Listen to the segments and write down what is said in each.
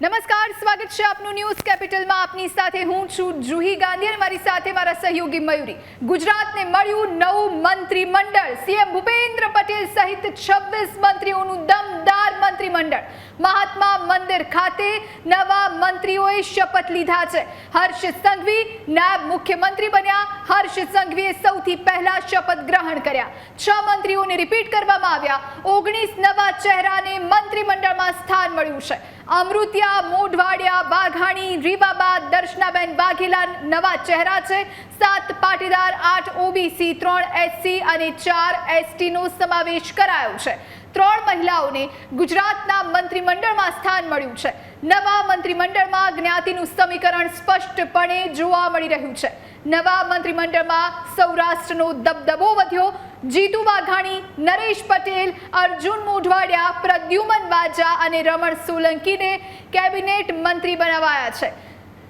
નમસ્કાર, સ્વાગત છે આપનું ન્યૂઝ કેપિટલમાં. આપની સાથે હું છું જુહી ગાંધી અને મારી સાથે મારા સહયોગી મયુરી. ગુજરાતને મળ્યું નવું મંત્રીમંડળ. સીએમ ભૂપેન્દ્ર પટેલ સહિત 26 મંત્રીઓનું દમદાર મંત્રીમંડળ. મહાત્મા મંદિર ખાતે નવા મંત્રીઓએ શપથ લીધા છે. હર્ષ સંઘવી નાયબ મુખ્યમંત્રી બન્યા. હર્ષ સંઘવીએ સૌથી પહેલા શપથ ગ્રહણ કર્યા. છ મંત્રીઓને રિપીટ કરવામાં આવ્યા. ઓગણીસ નવા ચહેરાને મંત્રીમંડળમાં સ્થાન મળ્યું છે. અમૃતિયા મોઢવાડિયા, વાઘાણી રીવાબા દર્શનાબેન વાઘેલા નવા ચહેરા છે. સાત પાટીદાર, આઠ ઓબીસી, ત્રણ એસસી અને ચાર એસટીનો સમાવેશ કરાયો છે. ત્રણ મહિલાઓને ગુજરાતના મંત્રીમંડળમાં સ્થાન મળ્યું છે. નવા મંત્રીમંડળમાં જ્ઞાતિનું સમીકરણ સ્પષ્ટપણે જોવા મળી રહ્યું છે. નવા મંત્રીમંડળમાં સૌરાષ્ટ્રનો દબદબો વધ્યો જીતુ વાઘાણી, નરેશ પટેલ, અર્જુન મોઢવાડિયા, પ્રદ્યુમન બાજા અને રમણ સોલંકીને કેબિનેટ મંત્રી બનાવાયા છે.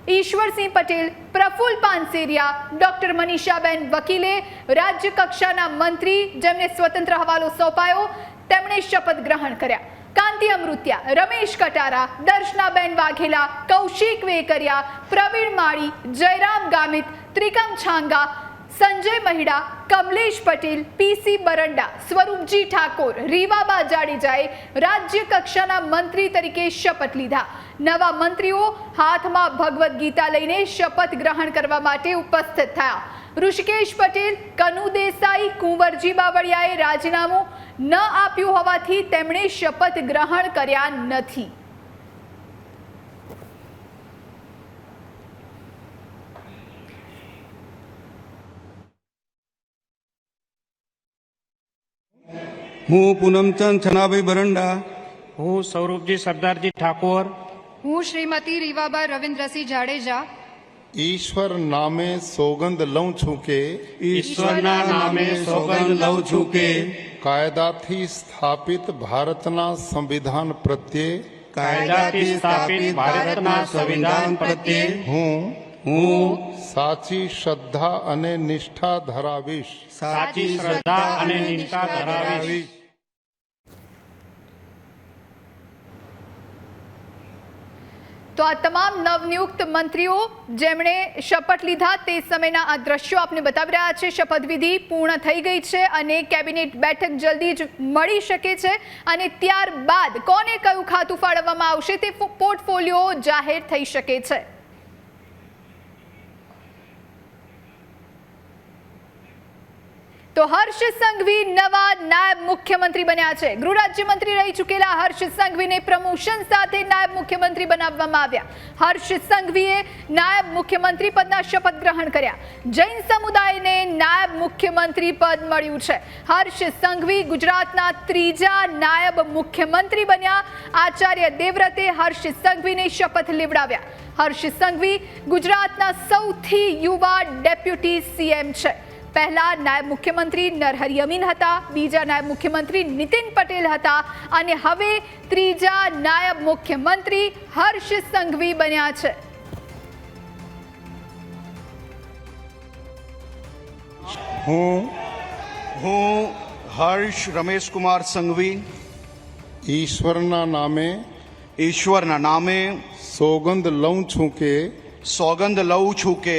ઈશ્વરસિંહ પટેલ, પ્રફુલ પાનસેરિયા, ડોક્ટર મનીષાબેન વકીલે, રાજ્ય કક્ષાના મંત્રી જેમને સ્વતંત્ર હવાલો સોંપાયો, તેમણે શપથ ગ્રહણ કર્યા. કાંતિ અમૃત્યા, રમેશ કટારા, દર્શનાબેન વાઘેલા, કૌશિક વેકરિયા, પ્રવીણ માળી, જયરામ ગામિત, ત્રિકમ છાંગા, સંજય મહિડા કમલેશ પટેલ પીસી બરંડા, સ્વરૂપજી ઠાકોર રીવાબા જાડેજાએ રાજ્ય કક્ષાના મંત્રી તરીકે શપથ લીધા. નવા મંત્રીઓ હાથમાં ભગવદ્ ગીતા લઈને શપથ ગ્રહણ કરવા માટે ઉપસ્થિત થયા. ઋષિકેશ પટેલ, કનુ દેસાઈ, કુંવરજી બાવળિયાએ રાજીનામું ન આપ્યું હોવાથી તેમણે શપથ ગ્રહણ કર્યા નથી. હું પૂનમચંદ છનાભાઈ બરંડા. હું સૌરભજી સરદારજી ઠાકોર. હું શ્રીમતી રીવાબા રવિન્દ્રસિંહ જાડેજા. ઈશ્વર નામે સોગંદ લઉં છું કે? ઈશ્વરના નામે સોગંદ લઉં છું કે? કાયદાથી સ્થાપિત ભારતના સંવિધાન પ્રત્યે? કાયદાથી સ્થાપિત ભારતના સંવિધાન પ્રત્યે? હું? હું સાચી શ્રદ્ધા અને નિષ્ઠા ધરાવીશ. સાચી શ્રદ્ધા અને નિષ્ઠા ધરાવીશ. તો આ તમામ નવનિયુક્ત મંત્રીઓ જેમણે શપથ લીધા તે સમયના આ દ્રશ્યો આપને બતાવી રહ્યા છે. શપથવિધિ પૂર્ણ થઈ ગઈ છે અને કેબિનેટ બેઠક જલ્દી જ મળી શકે છે અને ત્યારબાદ કોને કયું ખાતું ફાળવવામાં આવશે તે પોર્ટફોલિયો જાહેર થઈ શકે છે. તો હર્ષ સંઘવી નવા નાયબ મુખ્યમંત્રી બન્યા છે. ગૃહ રાજ્યમંત્રી રહી ચૂકેલા હર્ષ સંઘવીને પ્રમોશન સાથે નાયબ મુખ્યમંત્રી બનાવવામાં આવ્યા. હર્ષ સંઘવીએ નાયબ મુખ્યમંત્રી પદના શપથ ગ્રહણ કર્યા. જૈન સમુદાયને નાયબ મુખ્યમંત્રી પદ મળ્યું છે. હર્ષ સંઘવી ગુજરાતના ત્રીજા નાયબ મુખ્યમંત્રી બન્યા. આચાર્ય દેવવ્રતે હર્ષ સંઘવીને શપથ લેવડાવ્યા. હર્ષ સંઘવી ગુજરાતના સૌથી યુવા ડેપ્યુટી સીએમ છે. પહેલા નાયબ મુખ્યમંત્રી નરહરી અમીન હતા બીજા નાયબ મુખ્યમંત્રી નીતિન પટેલ હતા અને હવે ત્રીજા નાયબ મુખ્યમંત્રી હર્ષ સંઘવી બન્યા છે. હું હું હર્ષ રમેશકુમાર સંઘવી ઈશ્વરના નામે ઈશ્વરના નામે સોગંદ લઉં છું કે સોગંદ લઉં છું કે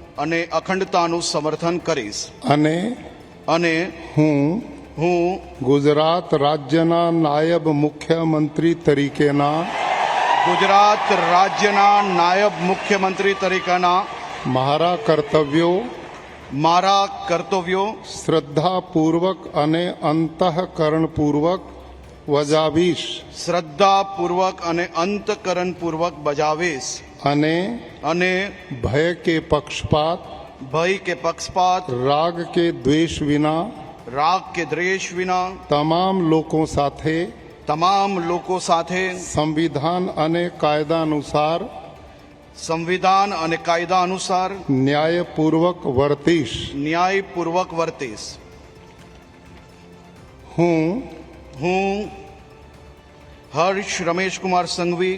અને અખંડતાનું સમર્થન કરીશ. અને અને હું હું ગુજરાત રાજ્યના નાયબ મુખ્યમંત્રી તરીકેના ગુજરાત રાજ્યના નાયબ મુખ્યમંત્રી તરીકેના મારા કર્તવ્યો મારા કર્તવ્યો શ્રદ્ધાપૂર્વક અને અંતઃકરણપૂર્વક વજાવીશ. શ્રદ્ધાપૂર્વક અને અંતકરણપૂર્વક બજાવીશ. અને અને ભય કે પક્ષપાત ભય કે પક્ષપાત રાગ કે દ્વેષ વિના રાગ કે દ્વેષ વિના તમામ લોકો સાથે તમામ લોકો સાથે સંવિધાન અને કાયદા અનુસાર સંવિધાન અને કાયદા અનુસાર ન્યાયપૂર્વક વર્તીશ ન્યાયપૂર્વક વર્તીશ હું હું હર્ષ રમેશકુમાર સંઘવી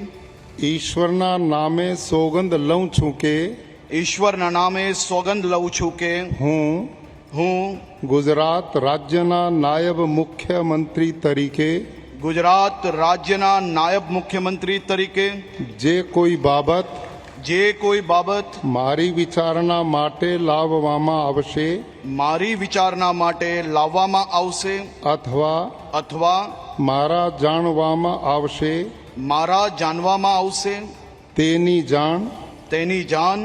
ઈશ્વરના નામે સોગંદ લઉં છું કે ઈશ્વરના નામે સોગંદ લઉં છું કે હું હું ગુજરાત રાજ્યના નાયબ મુખ્યમંત્રી તરીકે ગુજરાત રાજ્યના નાયબ મુખ્યમંત્રી તરીકે જે કોઈ બાબત જે કોઈ બાબત મારી વિચારણા માટે લાવવામાં આવશે મારી વિચારણા માટે લાવવામાં આવશે અથવા અથવા મારા જાણવામાં આવશે મારા જાણવામાં આવશે. તેની જાણ તેની જાણ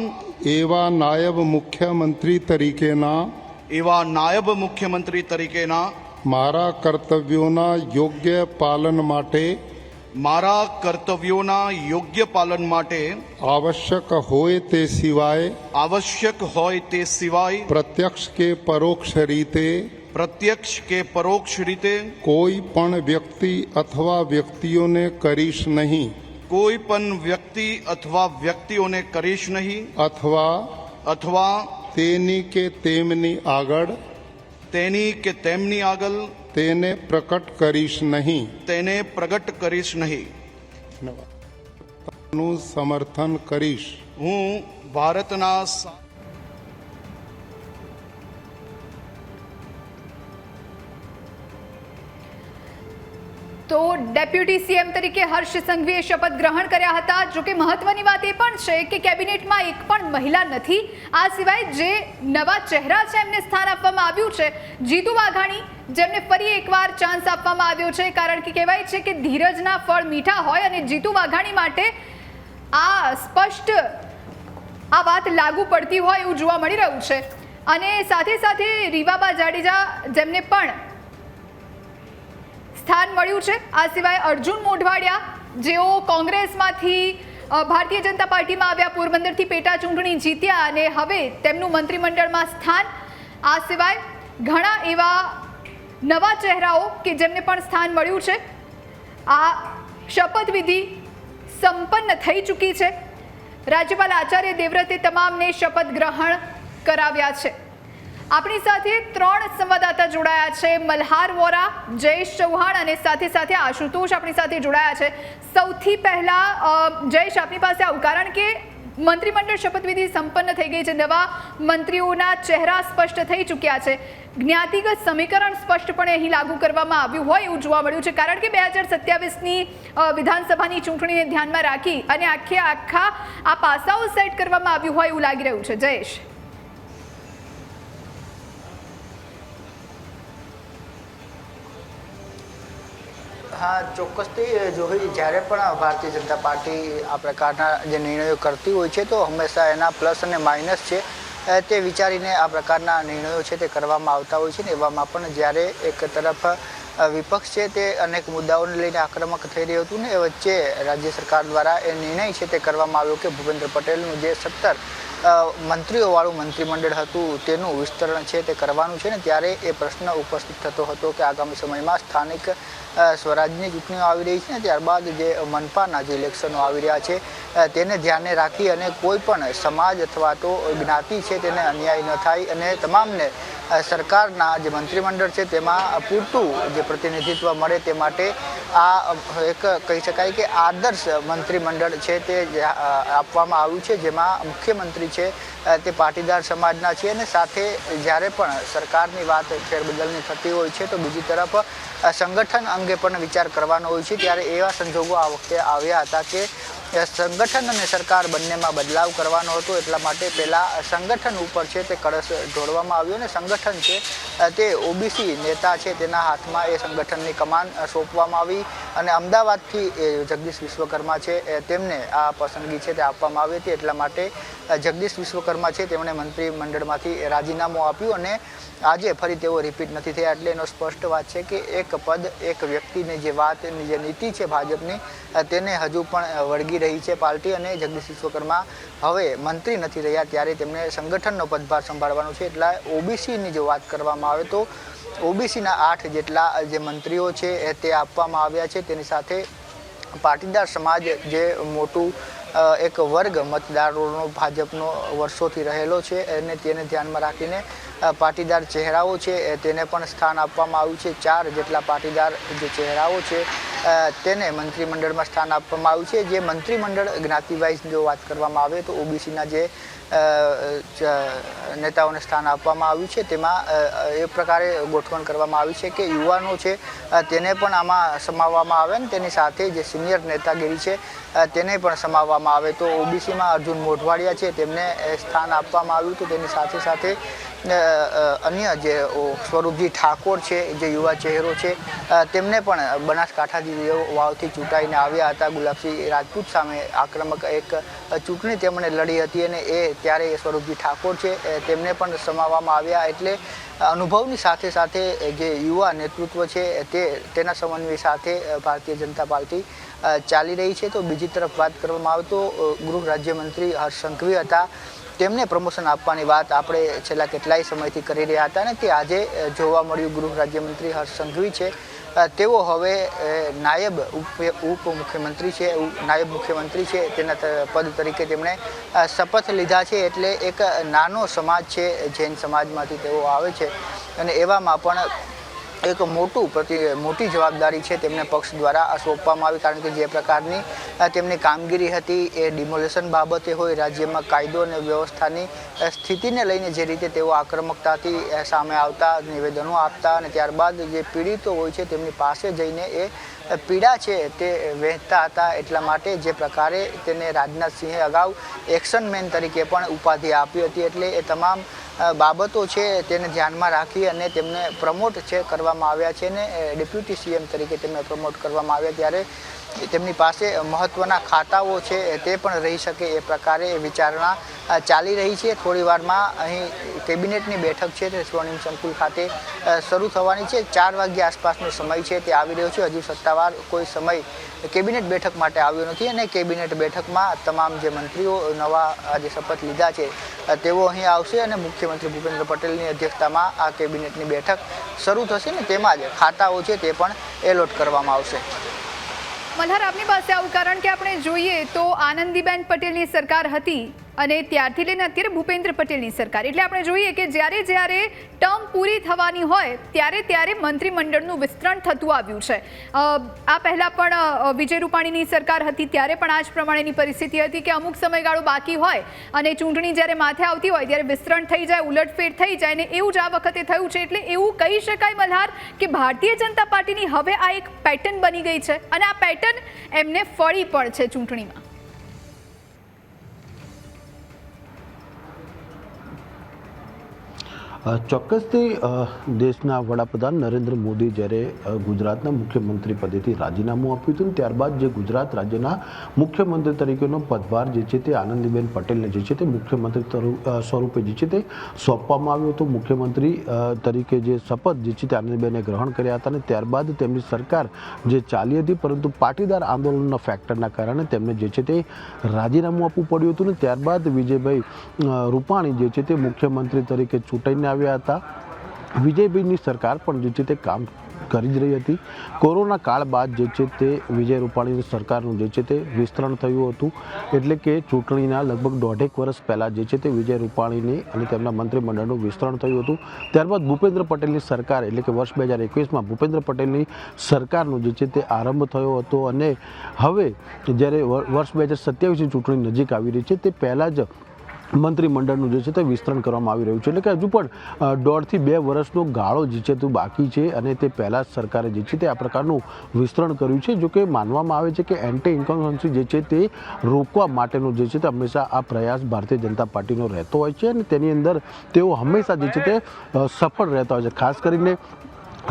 એવા નાયબ મુખ્યમંત્રી તરીકેના એવા નાયબ મુખ્યમંત્રી તરીકેના મારા કર્તવ્યોના યોગ્ય પાલન માટે મારા કર્તવ્યોના યોગ્ય પાલન માટે આવશ્યક હોય તે સિવાય આવશ્યક હોય તે સિવાય પ્રત્યક્ષ કે પરોક્ષ રીતે પ્રત્યક્ષ કે પરોક્ષ રીતે કોઈ પણ વ્યક્તિ અથવા વ્યક્તિઓને કરીશ નહીં કોઈ પણ વ્યક્તિ અથવા વ્યક્તિઓને કરીશ નહીં અથવા અથવા તેની કે તેમની આગળ તેની કે તેમની આગળ તેને પ્રકટ કરીશ નહીં તેને પ્રગટ કરીશ નહીં નું સમર્થન કરીશ હું ભારતના તો ડેપ્યુટી સીએમ તરીકે હર્ષ સંઘવીએ શપથ ગ્રહણ કર્યા હતા. જો કે મહત્વની વાત એ પણ છે કે કેબિનેટમાં એક પણ મહિલા નથી. આ સિવાય જે નવા ચહેરા છે એમને સ્થાન આપવામાં આવ્યું છે. જીતુ વાઘાણી, જેમને ફરી એકવાર ચાન્સ આપવામાં આવ્યો છે, કારણ કે કહેવાય છે કે ધીરજના ફળ મીઠા હોય અને જીતુ વાઘાણી માટે આ સ્પષ્ટ આ વાત લાગુ પડતી હોય એવું જોવા મળી રહ્યું છે. અને સાથે સાથે રીવાબા જાડેજા, જેમને પણ સ્થાન મળ્યું છે. આ સિવાય અર્જુન મોઢવાડિયા, જેઓ કોંગ્રેસમાંથી ભારતીય જનતા પાર્ટીમાં આવ્યા, પોરબંદરથી પેટા ચૂંટણી જીત્યા અને હવે તેમનું મંત્રીમંડળમાં સ્થાન. આ સિવાય ઘણા એવા નવા ચહેરાઓ કે જેમને પણ સ્થાન મળ્યું છે. આ શપથવિધિ સંપન્ન થઈ ચૂકી છે. રાજ્યપાલ આચાર્ય દેવવ્રતે તમામને શપથ ગ્રહણ કરાવ્યા છે. આપણી સાથે ત્રણ સંવાદદાતા જોડાયા છે. મલ્હાર વોરા, જયેશ ચૌહાણ અને સાથે સાથે આશુતોષ આપણી સાથે જોડાયા છે. સૌથી પહેલા જયેશ, આપની પાસે આવું કારણ કે મંત્રીમંડળ શપથવિધિ સંપન્ન થઈ ગઈ છે. નવા મંત્રીઓના ચહેરા સ્પષ્ટ થઈ ચૂક્યા છે. જ્ઞાતિગત સમીકરણ સ્પષ્ટપણે અહીં લાગુ કરવામાં આવ્યું હોય એવું જોવા મળ્યું છે. કારણ કે બે હજાર સત્યાવીસની વિધાનસભાની ચૂંટણીને ધ્યાનમાં રાખી અને આખે આખા આ પાસાઓ સેટ કરવામાં આવ્યું હોય એવું લાગી રહ્યું છે. જયેશ. હા ચોક્કસથી જોઈ જ્યારે પણ ભારતીય જનતા પાર્ટી આ પ્રકારના જે નિર્ણયો કરતી હોય છે, તો હંમેશા એના પ્લસ અને માઇનસ છે. તે વિચારીને આ પ્રકારના નિર્ણયો છે, તે કરવામાં આવતા હોય છે ને એવામાં પણ જ્યારે એક તરફ વિપક્ષ છે, તે અનેક મુદ્દાઓને લઈને આક્રમક થઈ રહ્યું હતું ને એ વચ્ચે રાજ્ય સરકાર દ્વારા એ નિર્ણય છે, તે કરવામાં આવ્યો કે ભૂપેન્દ્ર પટેલનું જે સત્તર મંત્રીઓવાળું મંત્રીમંડળ હતું, તેનું વિસ્તરણ છે તે કરવાનું છે ને, ત્યારે એ પ્રશ્ન ઉપસ્થિત થતો હતો કે આગામી સમયમાં સ્થાનિક સ્વરાજની ચૂંટણીઓ આવી રહી છે ને, ત્યારબાદ જે મનપાના જે ઇલેક્શનો આવી રહ્યા છે તેને ધ્યાને રાખી અને કોઈ પણ સમાજ અથવા તો જ્ઞાતિ છે તેને અન્યાય ન થાય અને તમામને સરકારના જે મંત્રીમંડળ છે તેમાં પૂરતું જે પ્રતિનિધિત્વ મળે તે માટે આ એક કહી શકાય કે આદર્શ મંત્રીમંડળ છે તે આપવામાં આવ્યું છે, જેમાં મુખ્યમંત્રી છે તે પાટીદાર સમાજના છે અને સાથે જ્યારે પણ સરકારની વાત ફેરબદલની થતી હોય છે તો બીજી તરફ સંગઠન અંગે પણ વિચાર કરવાનો હોય છે. ત્યારે એવા સંજોગો આ વખતે આવ્યા હતા કે સંગઠન અને સરકાર બંનેમાં બદલાવ કરવાનો હતો એટલા માટે પહેલાં સંગઠન ઉપર છે તે કળશ ઢોળવામાં આવ્યો અને સંગઠન છે તે ઓબીસી નેતા છે તેના હાથમાં એ સંગઠનની કમાન સોંપવામાં આવી અને અમદાવાદથી, એ, જગદીશ વિશ્વકર્મા છે તેમને આ પસંદગી છે તે આપવામાં આવી હતી એટલા માટે જગદીશ વિશ્વકર્મા છે તેમણે મંત્રીમંડળમાંથી રાજીનામું આપ્યું અને આજે ફરી તેઓ રિપીટ નથી થયા એટલે એનો સ્પષ્ટ વાત છે કે એક પદ, એક વ્યક્તિની જે વાત, એની જે નીતિ છે ભાજપની તેને હજુ પણ વળગી રહી છે પાર્ટી અને જગદીશ વિશ્વકર્મા હવે મંત્રી નથી રહ્યા ત્યારે તેમને સંગઠનનો પદભાર સંભાળવાનો છે. એટલે ઓબીસીની જો વાત કરવામાં આવે તો ઓબીસીના આઠ જેટલા જે મંત્રીઓ છે તે આપવામાં આવ્યા છે. તેની સાથે પાટીદાર સમાજ જે મોટું એક વર્ગ મતદારોનો ભાજપનો વર્ષોથી રહેલો છે અને તેને ધ્યાનમાં રાખીને પાટીદાર ચહેરાઓ છે તેને પણ સ્થાન આપવામાં આવ્યું છે. ચાર જેટલા પાટીદાર જે ચહેરાઓ છે તેને મંત્રીમંડળમાં સ્થાન આપવામાં આવ્યું છે. જે મંત્રીમંડળ જ્ઞાતિવાઇઝ જો વાત કરવામાં આવે તો ઓબીસીના જે નેતાઓને સ્થાન આપવામાં આવ્યું છે, તેમાં એ પ્રકારે ગોઠવણ કરવામાં આવી છે કે યુવાનો છે તેને પણ આમાં સમાવવામાં આવે ને તેની સાથે જે સિનિયર નેતાગીરી છે તેને પણ સમાવવામાં આવે. તો ઓબીસીમાં અર્જુન મોઢવાડિયા છે, તેમને સ્થાન આપવામાં આવ્યું હતું તેની સાથે સાથે અન્ય જે સ્વરૂપજી ઠાકોર છે, જે યુવા ચહેરો છે તેમને પણ બનાસકાંઠાથી વાવથી ચૂંટાઈને આવ્યા હતા ગુલાબસિંહ રાજપૂત સામે આક્રમક એક ચૂંટણી તેમણે લડી હતી અને એ ત્યારે સ્વરૂપજી ઠાકોર છે તેમને પણ સમાવવામાં આવ્યા એટલે અનુભવની સાથે સાથે જે યુવા નેતૃત્વ છે તે, તેના સમન્વય સાથે ભારતીય જનતા પાર્ટી ચાલી રહી છે. તો બીજી તરફ વાત કરવામાં આવે તો ગૃહ રાજ્યમંત્રી હર્ષ સંઘવી હતા. તેમને પ્રમોશન આપવાની વાત આપણે છેલ્લા કેટલાય સમયથી કરી રહ્યા હતા અને તે આજે જોવા મળ્યું ગૃહ રાજ્યમંત્રી હર્ષ સંઘવી છે. તેઓ હવે નાયબ ઉપ મુખ્યમંત્રી છે નાયબ મુખ્યમંત્રી છે, તેના પદ તરીકે તેમણે શપથ લીધા છે એટલે એક નાનો સમાજ છે, જૈન સમાજમાંથી તેઓ આવે છે. અને એવામાં પણ એક મોટું પ્રતિ, મોટી જવાબદારી છે તેમને પક્ષ દ્વારા સોંપવામાં આવી, કારણ કે જે પ્રકારની તેમની કામગીરી હતી એ ડિમોલેશન બાબતે હોય, રાજ્યમાં કાયદો અને વ્યવસ્થાની સ્થિતિને લઈને જે રીતે તેઓ આક્રમકતાથી સામે આવતા, નિવેદનો આપતા અને ત્યારબાદ જે પીડિતો હોય છે તેમની પાસે જઈને એ પીડા છે તે વહેતા હતા એટલા માટે જે પ્રકારે તેને રાજનાથસિંહે અગાઉ એક્શન મેન તરીકે પણ ઉપાધિ આપી હતી એટલે એ તમામ બાબતો છે તેને ધ્યાનમાં રાખી અને તેમને પ્રમોટ છે કરવામાં આવ્યા છે ને ડેપ્યુટી સીએમ તરીકે તેમને પ્રમોટ કરવામાં આવ્યા ત્યારે તેમની પાસે મહત્વના ખાતાઓ છે, તે પણ રહી શકે એ પ્રકારે વિચારણા ચાલી રહી છે. થોડી વારમાં અહીં કેબિનેટની બેઠક છે તે સ્વર્ણિમ સંકુલ ખાતે શરૂ થવાની છે. ચાર વાગ્યા આસપાસનો સમય છે તે આવી રહ્યો છે. હજુ સત્તાવાર કોઈ સમય કેબિનેટ બેઠક માટે આવ્યો નથી અને કેબિનેટ બેઠકમાં તમામ જે મંત્રીઓ નવા આજે શપથ લીધા છે તેઓ અહીં આવશે અને મુખ્યમંત્રી ભૂપેન્દ્ર પટેલની અધ્યક્ષતામાં આ કેબિનેટની બેઠક શરૂ થશે ને તેમાં જ ખાતાઓ છે તે પણ એલોટ કરવામાં આવશે. મલ્હાર આપની પાસે આવું કારણ કે આપણે જોઈએ તો આનંદીબેન પટેલની સરકાર હતી. અને ત્યારથી લઈને અત્યારે ભૂપેન્દ્ર પટેલની સરકાર. એટલે આપણે જોઈએ કે જ્યારે જ્યારે ટર્મ પૂરી થવાની હોય, ત્યારે ત્યારે મંત્રીમંડળનું વિસ્તરણ થતું આવ્યું છે. આ પહેલાં પણ વિજય રૂપાણીની સરકાર હતી, ત્યારે પણ આ જ પ્રમાણેની પરિસ્થિતિ હતી કે અમુક સમયગાળો બાકી હોય અને ચૂંટણી જ્યારે માથે આવતી હોય, ત્યારે વિસ્તરણ થઈ જાય, ઉલટફેર થઈ જાય ને એવું જ આ વખતે થયું છે. એટલે એવું કહી શકાય મલ્હાર કે ભારતીય જનતા પાર્ટીની હવે આ એક પેટર્ન બની ગઈ છે અને આ પેટર્ન એમને ફળી પણ છે ચૂંટણીમાં. ચોક્કસથી દેશના વડાપ્રધાન નરેન્દ્ર મોદી જ્યારે ગુજરાતના મુખ્યમંત્રી પદેથી રાજીનામું આપ્યું હતું ત્યારબાદ જે ગુજરાત રાજ્યના મુખ્યમંત્રી તરીકેનો પદભાર જે છે તે આનંદીબેન પટેલને જે છે તે મુખ્યમંત્રી તરુ- સ્વરૂપે જે છે તે સોંપવામાં આવ્યું હતું. મુખ્યમંત્રી તરીકે જે શપથ જે છે તે આનંદીબેને ગ્રહણ કર્યા હતા અને ત્યારબાદ તેમની સરકાર જે ચાલી હતી, પરંતુ પાટીદાર આંદોલનના ફેક્ટરના કારણે તેમને જે છે તે રાજીનામું આપવું પડ્યું હતું ને ત્યારબાદ વિજયભાઈ રૂપાણી જે છે તે મુખ્યમંત્રી તરીકે ચૂંટાઈને આવ્યા હતા. વિજયભાઈની સરકાર પણ જે છે તે કામ કરી જ રહી હતી. કોરોના કાળ બાદ જે છે તે વિજય રૂપાણીની સરકારનું જે છે તે વિસ્તરણ થયું હતું. એટલે કે ચૂંટણીના લગભગ દોઢેક વર્ષ પહેલાં જે છે તે વિજય રૂપાણીની અને તેમના મંત્રીમંડળનું વિસ્તરણ થયું હતું. ત્યારબાદ ભૂપેન્દ્ર પટેલની સરકાર એટલે કે વર્ષ બે હજાર એકવીસમાં ભૂપેન્દ્ર પટેલની સરકારનો જે છે તે આરંભ થયો હતો. અને હવે જ્યારે વર્ષ બે હજાર સત્યાવીસની ચૂંટણી નજીક આવી રહી છે તે પહેલાં જ મંત્રીમંડળનું જે છે તે વિસ્તરણ કરવામાં આવી રહ્યું છે. એટલે કે હજુ પણ દોઢથી બે વર્ષનો ગાળો જે છે તે બાકી છે અને તે પહેલાં જ સરકારે જે છે તે આ પ્રકારનું વિસ્તરણ કર્યું છે. જો કે માનવામાં આવે છે કે એન્ટી ઇન્કમ્બન્સી જે છે તે રોકવા માટેનો જે છે તે હંમેશા આ પ્રયાસ ભારતીય જનતા પાર્ટીનો રહેતો હોય છે અને તેની અંદર તેઓ હંમેશા જે છે તે સફળ રહેતા હોય છે. ખાસ કરીને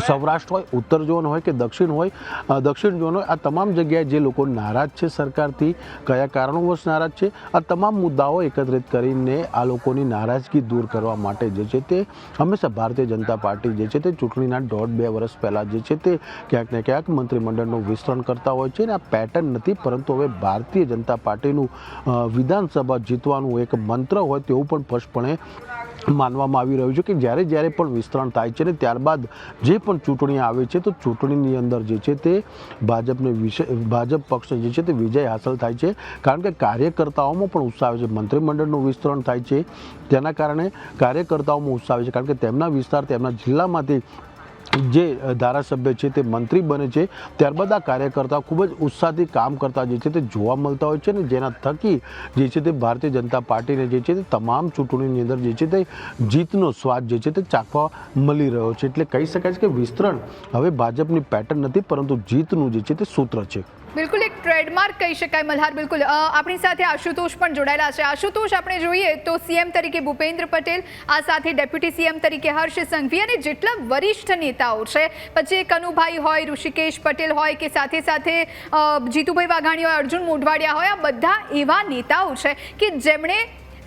સૌરાષ્ટ્ર હોય, ઉત્તર ઝોન હોય કે દક્ષિણ હોય દક્ષિણ ઝોન હોય, આ તમામ જગ્યાએ જે લોકો નારાજ છે સરકારથી, કયા કારણોવશ નારાજ છે, આ તમામ મુદ્દાઓ એકત્રિત કરીને આ લોકોની નારાજગી દૂર કરવા માટે જે છે તે હંમેશા ભારતીય જનતા પાર્ટી જે છે તે ચૂંટણીના દોઢ બે વર્ષ પહેલાં જે છે તે ક્યાંક ને ક્યાંક મંત્રીમંડળનું વિસ્તરણ કરતા હોય છે અને આ પેટર્ન નથી, પરંતુ હવે ભારતીય જનતા પાર્ટીનું વિધાનસભા જીતવાનું એક મંત્ર હોય તેવું પણ સ્પષ્ટપણે માનવામાં આવી રહ્યું છે કે જ્યારે જ્યારે પણ વિસ્તરણ થાય છે ને ત્યારબાદ જે પણ ચૂંટણી આવે છે, તો ચૂંટણીની અંદર જે છે તે ભાજપને વિશે, ભાજપ પક્ષ જે છે તે વિજય હાંસલ થાય છે. કારણ કે કાર્યકર્તાઓમાં પણ ઉત્સાહ આવે છે. મંત્રીમંડળનું વિસ્તરણ થાય છે. તેના કારણે કાર્યકર્તાઓમાં ઉત્સાહ આવે છે. કારણ કે તેમના વિસ્તાર, તેમના જિલ્લામાંથી જે ધારાસભ્ય છે તે મંત્રી બને છે, ત્યારબાદ આ કાર્યકર્તા ખૂબ જ ઉત્સાહથી કામ કરતા જે છે તે જોવા મળતા હોય છે ને જેના થકી જે છે તે ભારતીય જનતા પાર્ટીને જે છે તે તમામ ચૂંટણીની અંદર જે છે તે જીતનો સ્વાદ જે છે તે ચાખવા મળી રહ્યો છે. એટલે કહી શકાય છે કે વિસ્તરણ હવે ભાજપની પેટર્ન નથી, પરંતુ જીતનું જે છે તે સૂત્ર છે. બિલકુલ એક ટ્રેડમાર્ક કહી શકાય મલ્હાર, બિલકુલ. આપણી સાથે આશુતોષ પણ જોડાયેલા છે. આશુતોષ, આપણે જોઈએ તો સીએમ તરીકે ભૂપેન્દ્ર પટેલ, આ સાથે ડેપ્યુટી સીએમ તરીકે હર્ષ સંઘવી અને જેટલા વરિષ્ઠ નેતાઓ છે. પછી કનુભાઈ હોય, ઋષિકેશ પટેલ હોય કે સાથે સાથે જીતુભાઈ વાઘાણી હોય અર્જુન મોઢવાડિયા હોય, આ બધા એવા નેતાઓ છે કે જેમણે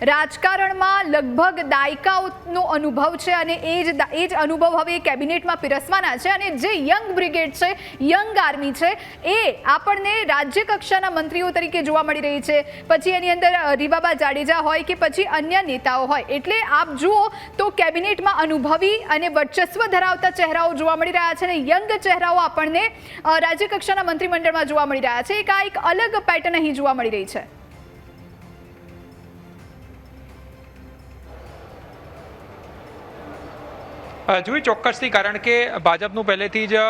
રાજકારણમાં લગભગ દાયકાઓનો અનુભવ છે અને એ જ એ જ અનુભવ હવે કેબિનેટમાં પીરસવાના છે અને જે યંગ બ્રિગેડ છે, યંગ આર્મી છે, એ આપણને રાજ્ય કક્ષાના મંત્રીઓ તરીકે જોવા મળી રહી છે. પછી એની અંદર રીબાબા જાડેજા હોય કે પછી અન્ય નેતાઓ હોય. એટલે આપ જુઓ તો કેબિનેટમાં અનુભવી અને વર્ચસ્વ ધરાવતા ચહેરાઓ જોવા મળી રહ્યા છે અને યંગ ચહેરાઓ આપણને રાજ્ય કક્ષાના મંત્રીમંડળમાં જોવા મળી રહ્યા છે. એક આ એક અલગ પેટર્ન અહીં જોવા મળી રહી છે. જોઈ ચોક્કસથી કારણ કે ભાજપનું પહેલેથી જ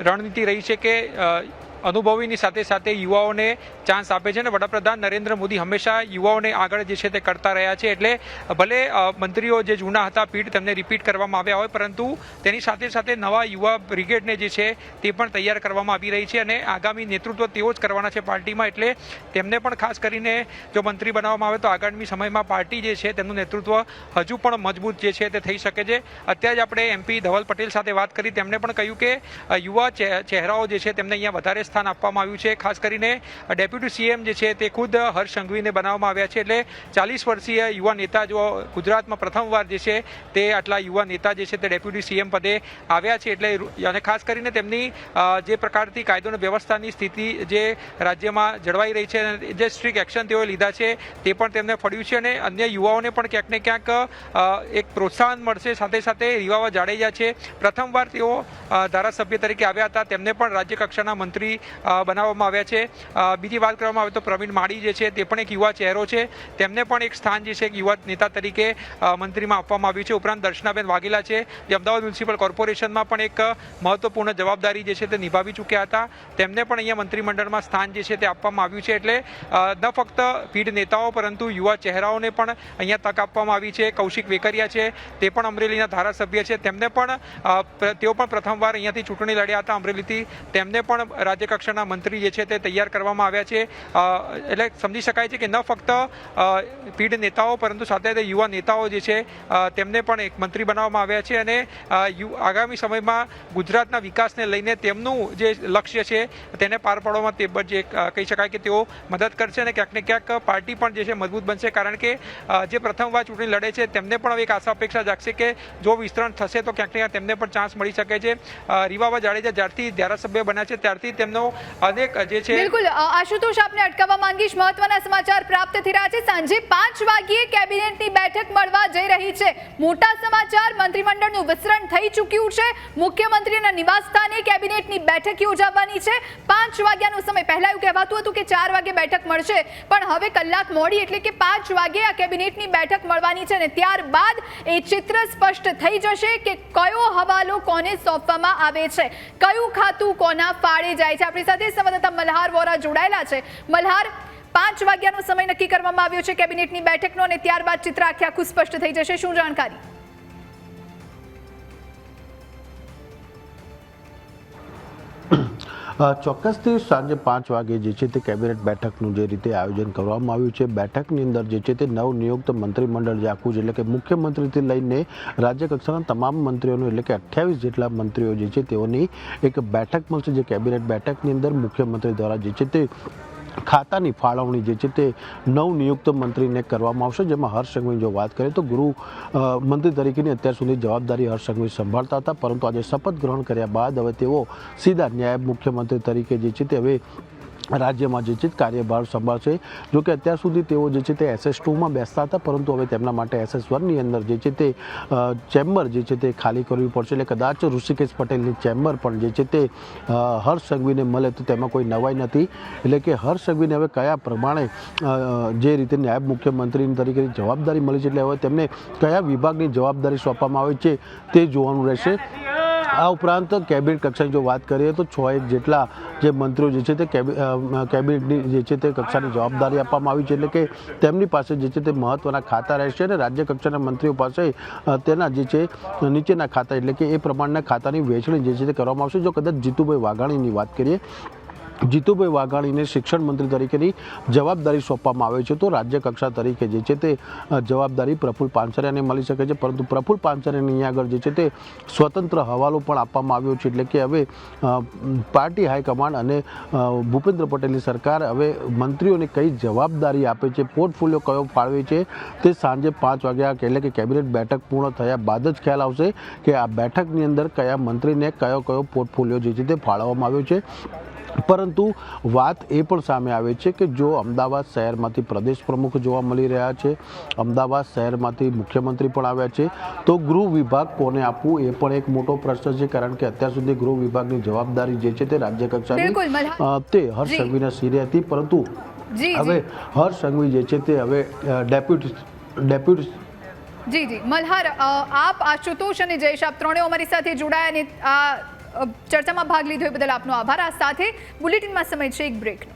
રણનીતિ રહી છે કે અનુભવીની સાથે સાથે યુવાઓને ચાન્સ આપે છે અને વડાપ્રધાન નરેન્દ્ર મોદી હંમેશા યુવાઓને આગળ જે છે તે કરતા રહ્યા છે. એટલે ભલે મંત્રીઓ જે જૂના હતા, પીઢ તેમને રિપીટ કરવામાં આવ્યા હોય, પરંતુ તેની સાથે સાથે નવા યુવા બ્રિગેડને જે છે તે પણ તૈયાર કરવામાં આવી રહી છે અને આગામી નેતૃત્વ તેઓ જ કરવાના છે પાર્ટીમાં. એટલે તેમને પણ ખાસ કરીને જો મંત્રી બનાવવામાં આવે તો આગામી સમયમાં પાર્ટી જે છે તેમનું નેતૃત્વ હજુ પણ મજબૂત જે છે તે થઈ શકે છે. અત્યારે જ આપણે એમપી ધવલ પટેલ સાથે વાત કરી. તેમણે પણ કહ્યું કે યુવા ચહેરાઓ જે છે તેમને અહીંયા વધારે સ્થાન આપવામાં આવ્યું છે. ખાસ કરીને ડેપ્યુટી સીએમ જે છે તે ખુદ હર્ષ સંઘવીને બનાવવામાં આવ્યા છે. એટલે ચાલીસ વર્ષીય યુવા નેતા જો ગુજરાતમાં પ્રથમવાર જે છે તે આટલા યુવા નેતા જે છે તે ડેપ્યુટી સીએમ પદે આવ્યા છે. એટલે અને ખાસ કરીને તેમની જે પ્રકારથી કાયદો વ્યવસ્થાની સ્થિતિ જે રાજ્યમાં જળવાઈ રહી છે જે સ્ટ્રિક્ટ એક્શન તેઓએ લીધા છે તે પણ તેમને ફળ્યું છે અને અન્ય યુવાઓને પણ ક્યાંક ને ક્યાંક એક પ્રોત્સાહન મળશે. સાથે સાથે રીવાવા જાડેજા છે. પ્રથમવાર તેઓ ધારાસભ્ય તરીકે આવ્યા હતા. તેમને પણ રાજ્ય કક્ષાના મંત્રી બનાવવામાં આવ્યા છે. બીજી વાત કરવામાં આવે તો પ્રવીણ માળી જે છે તે પણ એક યુવા ચહેરો છે. તેમને પણ એક સ્થાન જે છે એક યુવા નેતા તરીકે મંત્રીમાં આપવામાં આવ્યું છે. ઉપરાંત દર્શનાબેન વાઘેલા છે. જે અમદાવાદ મ્યુનિસિપલ કોર્પોરેશનમાં પણ એક મહત્વપૂર્ણ જવાબદારી જે છે તે નિભાવી ચૂક્યા હતા. તેમને પણ અહીંયા મંત્રીમંડળમાં સ્થાન જે છે તે આપવામાં આવ્યું છે. એટલે ન ફક્ત પીઢ નેતાઓ પરંતુ યુવા ચહેરાઓને પણ અહીંયા તક આપવામાં આવી છે. કૌશિક વેકરિયા છે, તે પણ અમરેલીના ધારાસભ્ય છે. તેમને પણ તેઓ પણ પ્રથમવાર અહીંયાથી ચૂંટણી લડ્યા હતા અમરેલીથી. તેમને પણ રાજ્ય કક્ષાના મંત્રી જે છે તે તૈયાર કરવામાં આવ્યા છે. એટલે સમજી શકાય છે કે ન ફક્ત પીઢ નેતાઓ પરંતુ સાથે સાથે યુવા નેતાઓ જે છે તેમને પણ એક મંત્રી બનાવવામાં આવ્યા છે અને આગામી સમયમાં ગુજરાતના વિકાસને લઈને તેમનું જે લક્ષ્ય છે તેને પાર પાડવામાં તે જે કહી શકાય કે તેઓ મદદ કરશે અને ક્યાંક ને ક્યાંક પાર્ટી પણ જે છે મજબૂત બનશે. કારણ કે જે પ્રથમવાર ચૂંટણી લડે છે તેમને પણ એક આશા અપેક્ષા જાગશે કે જો વિસ્તરણ થશે તો ક્યાંક ને ક્યાંક તેમને પણ ચાન્સ મળી શકે છે. રીવાબા જાડેજા જ્યારથી ધારાસભ્ય બન્યા છે ત્યારથી તેમનો અનેક જે છે બિલકુલ આશુતોષ આપને અટકાવવા માંગીશ. મહત્વના સમાચાર પ્રાપ્ત થઈ રહ્યા છે. સાંજે પાંચ વાગ્યે કેબિનેટની બેઠક મળવા જઈ રહી છે. મોટા સમાચાર, મંત્રીમંડળનું વિસ્તરણ થઈ ચૂક્યું છે. મુખ્યમંત્રીના નિવાસ સ્થાને કેબિનેટની બેઠક યોજાવાની છે. પાંચ વાગ્યાનો સમય. પહેલા એવું કહેવાતું હતું કે ચાર વાગે બેઠક મળશે. પણ હવે કલાક મોડી એટલે કે પાંચ વાગે આ કેબિનેટની બેઠક મળવાની છે અને ત્યારબાદ એ ચિત્ર સ્પષ્ટ થઈ જશે કે કયો હવાલો કોને સોંપવામાં આવે છે. કયું ખાતું કોના ફાળે જાય છે. આપણી સાથે સંવાદદાતા મલ્હાર વોરા જોડાયેલા છે. મલ્હાર, પાંચ વાગ્યાનો સમય નક્કી કરવામાં આવ્યો છે કેબિનેટની બેઠકનો અને ત્યારબાદ ચિત્ર આખે આખું સ્પષ્ટ થઈ જશે. શું જાણકારી? ચોક્કસથી સાંજે પાંચ વાગે જે છે તે કેબિનેટ બેઠકનું જે રીતે આયોજન કરવામાં આવ્યું છે, બેઠકની અંદર જે છે તે નવનિયુક્ત મંત્રીમંડળ જે આખું છે એટલે કે મુખ્યમંત્રીથી લઈને રાજ્ય કક્ષાના તમામ મંત્રીઓનું એટલે કે અઠ્યાવીસ જેટલા મંત્રીઓ જે છે તેઓની એક બેઠક મળશે, જે કેબિનેટ બેઠકની અંદર મુખ્યમંત્રી દ્વારા જે છે તે ખાતાની ફાળવણી જે છે તે નવનિયુક્ત મંત્રીને કરવામાં આવશે. જેમાં હર્ષ સંઘવી જો વાત કરીએ તો ગૃહ મંત્રી તરીકેની અત્યાર સુધી જવાબદારી હર્ષ સંઘવી સંભાળતા હતા. પરંતુ આજે શપથ ગ્રહણ કર્યા બાદ હવે તેઓ સીધા નાયબ મુખ્યમંત્રી તરીકે જે છે તે હવે રાજ્યમાં જે છે કાર્યભાર સંભાળશે. જો કે અત્યાર સુધી તેઓ જે છે તે એસએસ ટુમાં બેસતા હતા, પરંતુ હવે તેમના માટે એસએસ વનની અંદર જે છે તે ચેમ્બર જે છે તે ખાલી કરવી પડશે. એટલે કદાચ ઋષિકેશ પટેલની ચેમ્બર પણ જે છે તે હર્ષ સંઘવીને મળે તો તેમાં કોઈ નવાઈ નથી. એટલે કે હર્ષ સંઘવીને હવે કયા પ્રમાણે જે રીતે નાયબ મુખ્યમંત્રી તરીકેની જવાબદારી મળી છે, એટલે હવે તેમને કયા વિભાગની જવાબદારી સોંપવામાં આવે છે તે જોવાનું રહેશે. આ ઉપરાંત કેબિનેટ કક્ષાની જો વાત કરીએ તો છ એક જેટલા જે મંત્રીઓ જે છે તે કેબિનેટની જે છે તે કક્ષાની જવાબદારી આપવામાં આવી છે એટલે કે તેમની પાસે જે છે તે મહત્ત્વના ખાતા રહેશે અને રાજ્ય કક્ષાના મંત્રીઓ પાસે તેના જે છે નીચેના ખાતા એટલે કે એ પ્રમાણના ખાતાની વહેંચણી જે છે તે કરવામાં આવશે. જો કદાચ જીતુભાઈ વાઘાણીની વાત કરીએ જીતુભાઈ વાઘાણીને શિક્ષણ મંત્રી તરીકેની જવાબદારી સોંપવામાં આવે છે તો રાજ્ય કક્ષા તરીકે જે છે તે જવાબદારી પ્રફુલ પાનસરિયાને મળી શકે છે. પરંતુ પ્રફુલ પાનસરિયાને અહીં આગળ જે છે તે સ્વતંત્ર હવાલો પણ આપવામાં આવ્યો છે. એટલે કે હવે પાર્ટી હાઈકમાન્ડ અને ભૂપેન્દ્ર પટેલની સરકાર હવે મંત્રીઓને કઈ જવાબદારી આપે છે, પોર્ટફોલિયો કયો ફાળવે છે, તે સાંજે પાંચ વાગ્યા એટલે કે કેબિનેટ બેઠક પૂર્ણ થયા બાદ જ ખ્યાલ આવશે કે આ બેઠકની અંદર કયા મંત્રીને કયો કયો પોર્ટફોલિયો જે છે તે ફાળવવામાં આવ્યો છે. પરંતુ વાત એ પણ સામે આવે છે કે જો અમદાવાદ શહેરમાંથી પ્રદેશ પ્રમુખ જોવા મળી રહ્યા છે અમદાવાદ શહેરમાંથી મુખ્યમંત્રી પણ આવ્યા છે તો ગૃહ વિભાગ કોને આપવું એ પણ એક મોટો પ્રશ્ન છે કારણ કે અત્યાર સુધી ગૃહ વિભાગની જવાબદારી જે છે તે રાજ્ય કક્ષાની તે હર્ષ. સંઘવીના શિરે હતી પરંતુ હવે હર્ષ સંઘવી જે છે તે હવે ડેપ્યુટી ડેપ્યુટી જી જી મલ્હાર આપ આશુતોષ અને જયેશ આપ ત્રણેય અમારી સાથે જોડાયા અને ચર્ચામાં ભાગ લીધો એ બદલ આપનો આભાર. આ સાથે બુલેટિનમાં સમય છે એક બ્રેકનો